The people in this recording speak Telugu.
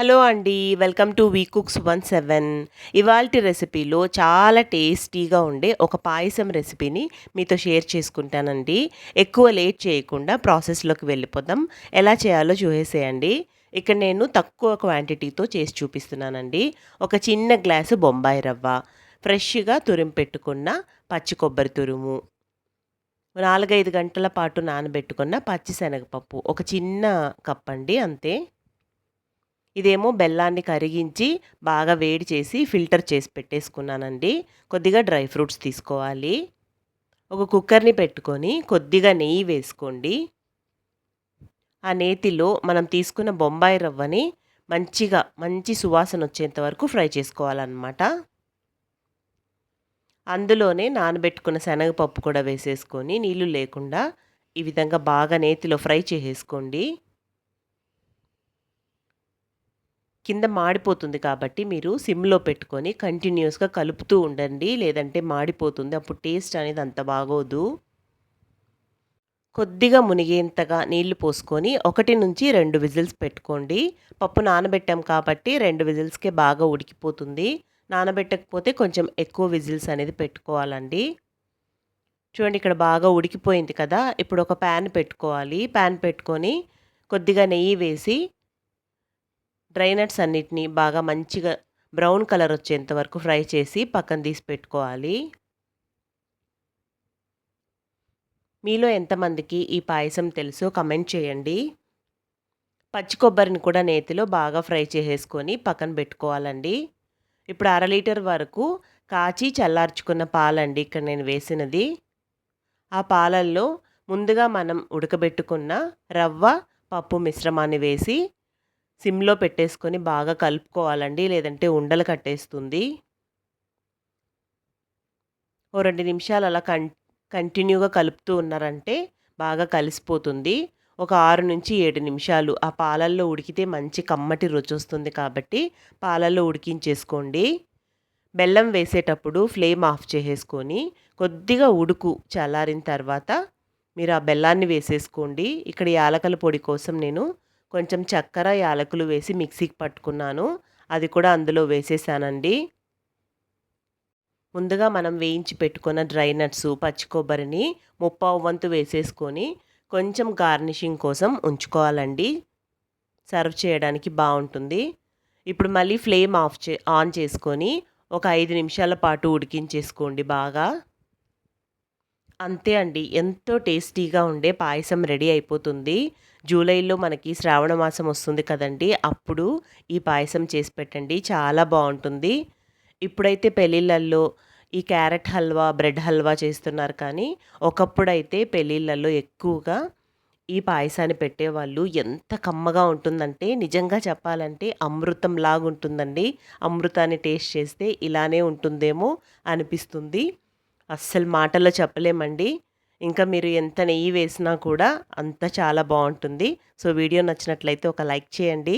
హలో అండి welcome to V cooks one seven. ఇవాల్టి రెసిపీలో చాలా టేస్టీగా ఉండే ఒక పాయసం రెసిపీని మీతో షేర్ చేసుకుంటానండి. ఎక్కువ లేట్ చేయకుండా ప్రాసెస్లోకి వెళ్ళిపోదాం. ఎలా చేయాలో చూసేయండి ఇక్కడ నేను తక్కువ క్వాంటిటీతో చేసి చూపిస్తున్నానండి. ఒక చిన్న గ్లాసు బొంబాయి రవ్వ ఫ్రెష్గా తురిమి పెట్టుకున్న పచ్చి కొబ్బరి తురుము నాలుగైదు గంటల పాటు నానబెట్టుకున్న పచ్చి శనగపప్పు ఒక చిన్న కప్ అండి అంతే. ఇదేమో బెల్లాన్ని కరిగించి బాగా వేడి చేసి ఫిల్టర్ చేసి పెట్టేసుకున్నానండి. కొద్దిగా డ్రై ఫ్రూట్స్ తీసుకోవాలి. ఒక కుక్కర్ని పెట్టుకొని కొద్దిగా నెయ్యి వేసుకోండి. ఆ నేతిలో మనం తీసుకున్న బొంబాయి రవ్వని మంచిగా మంచి సువాసన వచ్చేంత వరకు ఫ్రై చేసుకోవాలన్నమాట. అందులోనే నానబెట్టుకున్న శనగపప్పు కూడా వేసేసుకొని నీళ్ళు లేకుండా ఈ విధంగా బాగా నేతిలో ఫ్రై చేసేసుకోండి. కింద మాడిపోతుంది కాబట్టి మీరు సిమ్లో పెట్టుకొని కంటిన్యూస్గా కలుపుతూ ఉండండి. లేదంటే మాడిపోతుంది. అప్పుడు టేస్ట్ అనేది అంత బాగోదు. కొద్దిగా మునిగేంతగా నీళ్ళు పోసుకొని ఒకటి నుంచి రెండు విజిల్స్ పెట్టుకోండి. పప్పు నానబెట్టాం కాబట్టి రెండు విజిల్స్కే బాగా ఉడికిపోతుంది. నానబెట్టకపోతే కొంచెం ఎక్కువ విజిల్స్ అనేది పెట్టుకోవాలండి. చూడండి ఇక్కడ బాగా ఉడికిపోయింది కదా. ఇప్పుడు ఒక ప్యాన్ పెట్టుకోవాలి. ప్యాన్ పెట్టుకొని కొద్దిగా నెయ్యి వేసి డ్రై నట్స్ అన్నిటినీ బాగా మంచిగా బ్రౌన్ కలర్ వచ్చేంత వరకు ఫ్రై చేసి పక్కన తీసి పెట్టుకోవాలి. మీలో ఎంతమందికి ఈ పాయసం తెలుసో కమెంట్ చేయండి. పచ్చి కొబ్బరిని కూడా నేతిలో బాగా ఫ్రై చేసేసుకొని పక్కన పెట్టుకోవాలండి. ఇప్పుడు అర లీటర్ వరకు కాచి చల్లార్చుకున్న పాలండి ఇక్కడ నేను వేసినది. ఆ పాలల్లో ముందుగా మనం ఉడకబెట్టుకున్న రవ్వ పప్పు మిశ్రమాన్ని వేసి సిమ్లో పెట్టేసుకొని బాగా కలుపుకోవాలండి లేదంటే ఉండలు కట్టేస్తుంది. ఓ రెండు నిమిషాలు అలా కం కంటిన్యూగా కలుపుతూ ఉన్నారంటే బాగా కలిసిపోతుంది. ఒక ఆరు నుంచి ఏడు నిమిషాలు ఆ పాలల్లో ఉడికితే మంచి కమ్మటి రుచి వస్తుంది కాబట్టి పాలల్లో ఉడికించేసుకోండి. బెల్లం వేసేటప్పుడు ఫ్లేమ్ ఆఫ్ చేసేసుకొని కొద్దిగా ఉడుకు చల్లారిన తర్వాత మీరు ఆ బెల్లాన్ని వేసేసుకోండి. ఇక్కడ యాలకల పొడి కోసం నేను కొంచెం చక్కెర యాలకులు వేసి మిక్సీకి పట్టుకున్నాను. అది కూడా అందులో వేసేసానండి. ముందుగా మనం వేయించి పెట్టుకున్న డ్రై నట్స్ పచ్చి కొబ్బరిని ముప్పావు వంతు వేసేసుకొని కొంచెం గార్నిషింగ్ కోసం ఉంచుకోవాలండి. సర్వ్ చేయడానికి బాగుంటుంది. ఇప్పుడు మళ్ళీ ఫ్లేమ్ ఆఫ్ చే ఆన్ చేసుకొని ఒక ఐదు నిమిషాల పాటు ఉడికించేసుకోండి బాగా. అంతే అండి. ఎంతో టేస్టీగా ఉండే పాయసం రెడీ అయిపోతుంది. జూలైలో మనకి శ్రావణ మాసం వస్తుంది కదండి. అప్పుడు ఈ పాయసం చేసి పెట్టండి. చాలా బాగుంటుంది. ఇప్పుడైతే పెళ్ళిళ్ళల్లో ఈ క్యారెట్ హల్వా బ్రెడ్ హల్వా చేస్తున్నారు కానీ ఒకప్పుడైతే పెళ్ళిళ్ళల్లో ఎక్కువగా ఈ పాయసాన్ని పెట్టేవాళ్ళు ఎంత కమ్మగా ఉంటుందంటే నిజంగా చెప్పాలంటే అమృతం లాగుంటుందండి అమృతాన్ని టేస్ట్ చేస్తే ఇలానే ఉంటుందేమో అనిపిస్తుంది. అస్సలు మాటల్లో చెప్పలేమండి. ఇంకా మీరు ఎంత నెయ్యి వేసినా కూడా అంత చాలా బాగుంటుంది. సో వీడియో నచ్చినట్లయితే ఒక లైక్ చేయండి.